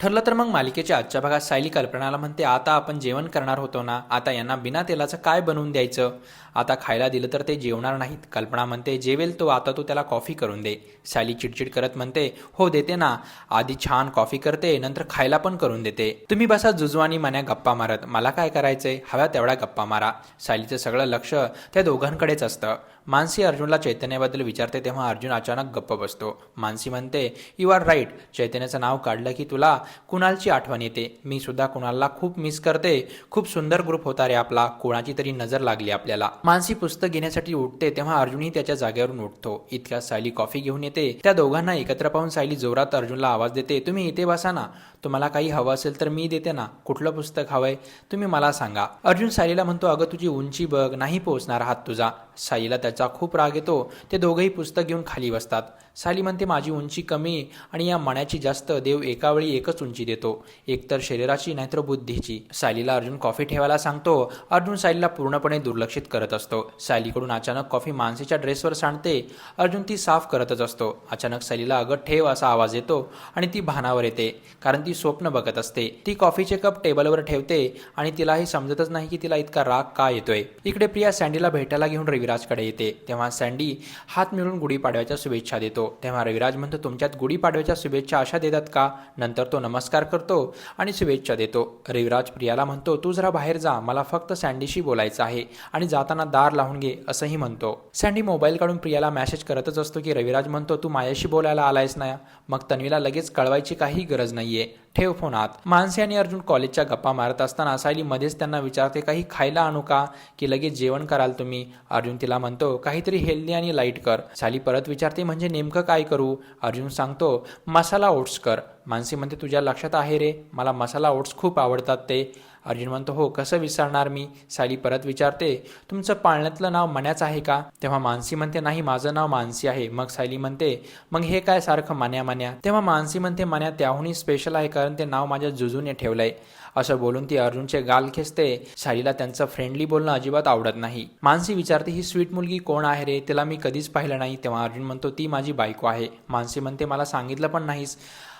ठरलं तर मग मालिकेच्या आजच्या भागात सायली कल्पनाला म्हणते आता आपण जेवण करणार होतो ना? आता यांना बिना तेलाचं काय बनवून द्यायचं? आता खायला दिलं तर ते जेवणार नाहीत. कल्पना म्हणते जेवेल तो आता तू त्याला कॉफी करून दे. सायली चिडचिड करत म्हणते हो देते ना. आधी छान कॉफी करते नंतर खायला पण करून देते. तुम्ही बसा जुजवानी मान्या गप्पा मारत. मला काय करायचंय? हव्या तेवढ्या गप्पा मारा. सायलीचं सगळं लक्ष त्या दोघांकडेच असतं. मानसी अर्जुनला चैतन्याबद्दल विचारते तेव्हा अर्जुन अचानक गप्प बसतो. मानसी म्हणते यू आर राईट. चैतन्याचं नाव काढलं की तुला कुणालची आठवण येते? मी सुद्धा कुणालला खूप मिस करते. खूप सुंदर ग्रुप होता रे आपला. कोणाची तरी नजर लागली आपल्याला. मानसी पुस्तक घेण्यासाठी उठते तेव्हा अर्जुनही त्याच्या जागेवरून उठतो. इतक्या सायली कॉफी घेऊन येते. त्या दोघांना एकत्र पाहून सायली जोरात अर्जुनला आवाज देते तुम्ही इथे बसा ना. तुम्हाला काही हवं असेल तर मी देते ना. कुठलं पुस्तक हवंय तुम्ही मला सांगा. अर्जुन सायलीला म्हणतो अगं तुझी उंची बघ नाही पोहोचणार हात तुझा. सायलीला त्याचा खूप राग येतो. ते दोघंही पुस्तक घेऊन खाली बसतात. सायली म्हणते माझी उंची कमी आणि या मण्याची जास्त देव एका वेळी एकच उंची देतो. एकतर शरीराची नाहीतर बुद्धीची. सायलीला अर्जुन कॉफी ठेवायला सांगतो. अर्जुन सायलीला पूर्णपणे दुर्लक्षित करत असतो. सायलीकडून अचानक कॉफी मानसीच्या ड्रेसवर सांडते. अर्जुन ती साफ करतच असतो. अचानक सायलीला अगं ठेव असा आवाज येतो आणि ती भानावर येते. कारण ती स्वप्न बघत असते. ती कॉफीचे कप टेबलवर ठेवते आणि तिलाही समजतच नाही की तिला इतका राग का येतोय. इकडे प्रिया सँडीला भेटायला घेऊन रविराजकडे येते. तेव्हा सँडी हात मिळून गुढीपाडव्याच्या शुभेच्छा देतो. तेव्हा रविराज म्हणतो तुमच्यात गुढीपाडव्याच्या शुभेच्छा अशा देतात का? नंतर तो नमस्कार करतो आणि शुभेच्छा देतो. रविराज प्रियाला म्हणतो तू जरा बाहेर जा. मला फक्त सँडीशी बोलायचं आहे आणि जाताना दार लावून घे असंही म्हणतो. सँडी मोबाईल काढून प्रियाला मॅसेज करतच असतो की रविराज म्हणतो तू माझ्याशी बोलायला आलायस ना? मग तन्वीला लगेच कळवायची काही गरज नाहीये. ठेव फोन आत मानसी आणि अर्जुन कॉलेजच्या गप्पा मारत असताना सायली मध्येच त्यांना विचारते काही खायला आणू का? की लगेच जेवण कराल तुम्ही? अर्जुन तिला म्हणतो काहीतरी हेल्दी आणि लाइट कर. सायली परत विचारते म्हणजे नेमकं काय करू? अर्जुन सांगतो मसाला ओट्स कर. मानसी म्हणते तुझ्या लक्षात आहे रे. मला मसाला ओट्स खूप आवडतात ते. अर्जुन म्हणतो हो कसं विसरणार मी? सायली परत विचारते तुमचं पाळण्यातलं नाव मण्याचं आहे का? तेव्हा मानसी म्हणते नाही माझं नाव मानसी आहे. मग सायली म्हणते मग हे काय सारखं मान्या मान्या तेव्हा मानसी म्हणते मान्या त्याहूनही स्पेशल आहे कारण ते नाव माझ्या जुजूने ठेवलंय. असं बोलून ती अर्जुनचे गाल खेचते. सायलीला त्यांचं फ्रेंडली बोलणं अजिबात आवडत नाही. मानसी विचारते ही स्वीट मुलगी कोण आहे रे? तिला मी कधीच पाहिलं नाही. तेव्हा अर्जुन म्हणतो ती माझी बायको आहे. मानसी म्हणते मला सांगितलं पण नाहीस.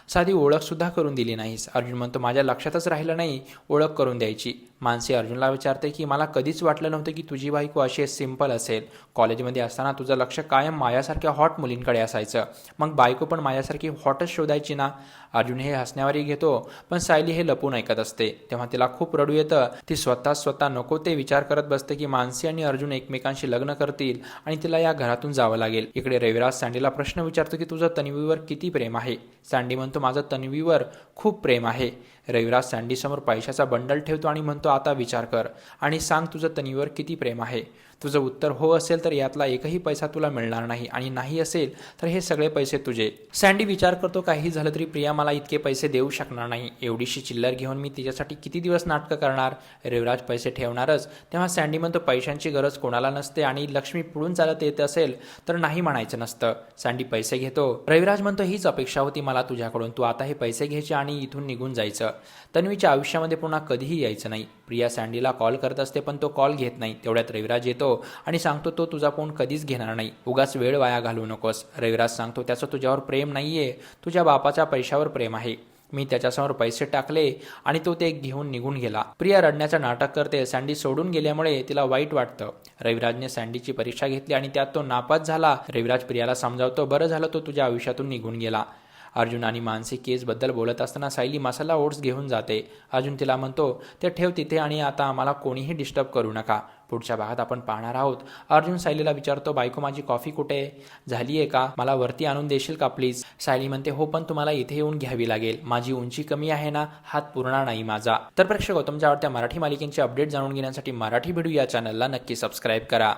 साधी ओळखसुद्धा करून दिली नाहीस. अर्जुन म्हणतो माझ्या लक्षातच राहिलं नाही ओळख करून द्यायची. मानसी अर्जुनला विचारते की मला कधीच वाटलं नव्हतं की तुझी बायको अशी सिंपल असेल. कॉलेजमध्ये असताना तुझं लक्ष कायम माझ्यासारख्या हॉट मुलींकडे असायचं. मग बायको पण माझ्यासारखी हॉटच शोधायची ना? अर्जुन हे हसण्यावरही घेतो पण सायली हे लपून ऐकत असते. तेव्हा तिला खूप रडू येतं. ती स्वतः स्वतः नको ते विचार करत बसते की मानसी आणि अर्जुन एकमेकांशी लग्न करतील आणि तिला या घरातून जावं लागेल. इकडे रविराज सँडीला प्रश्न विचारतो की तुझं तन्वीवर किती प्रेम आहे? सँडी म्हणतो माझं तन्वीवर खूप प्रेम आहे. रविराज सँडीसमोर पैशाचा बंडल ठेवतो आणि म्हणतो आता विचार कर आणि सांग तुझं तनीवर किती प्रेम आहे. तुझं उत्तर हो असेल तर यातला एकही पैसा तुला मिळणार नाही आणि नाही असेल तर हे सगळे पैसे तुझे. सँडी विचार करतो काही झालं तरी प्रिया मला इतके पैसे देऊ शकणार नाही. एवढीशी चिल्लर घेऊन मी तिच्यासाठी किती दिवस नाटकं करणार? रविराज पैसे ठेवणारच. तेव्हा सँडी म्हणतो पैशांची गरज कोणाला नसते आणि लक्ष्मी पुढून चालत येत असेल तर नाही म्हणायचं नसतं. सँडी पैसे घेतो. रविराज म्हणतो हीच अपेक्षा होती मला तुझ्याकडून. तू आता हे पैसे घ्यायचे आणि इथून निघून जायचं. तन्वीच्या आयुष्यामध्ये पुन्हा कधीही यायचं नाही. प्रिया सँडीला कॉल करत असते पण तो कॉल घेत नाही. तेवढ्यात रविराज येतो आणि सांगतो तो तुझा फोन कधीच घेणार नाही. उगाच वेळ वाया घालवू नकोस. रविराज सांगतो त्याचं तुझ्यावर प्रेम नाहीये. तुझ्या बापाच्या पैशावर प्रेम आहे. मी त्याच्यासमोर पैसे टाकले आणि तो ते घेऊन निघून गेला. प्रिया रडण्याचं नाटक करते. सँडी सोडून गेल्यामुळे तिला वाईट वाटतं. रविराजने सँडीची परीक्षा घेतली आणि त्यात तो नापास झाला. रविराज प्रियाला समजावतो बरं झालं तो तुझ्या आयुष्यातून निघून गेला. अर्जुन आणि मानसी केसबद्दल बोलत असताना सायली मसाला ओट्स घेऊन जाते. अर्जुन तिला म्हणतो ते ठेव तिथे आणि आता आम्हाला कोणीही डिस्टर्ब करू नका. पुढच्या भागात आपण पाहणार आहोत. अर्जुन सायलीला विचारतो बायको माझी कॉफी कुठे? झाली आहे का? मला वरती आणून देशील का प्लीज सायली म्हणते हो पण तुम्हाला इथे येऊन घ्यावी लागेल. माझी उंची कमी आहे ना हात पुरणार नाही माझा. तर प्रेक्षक तुमच्या आवडत्या मराठी मालिकेंचे अपडेट जाणून घेण्यासाठी मराठी व्हिडिओ या चॅनलला नक्की सबस्क्राईब करा.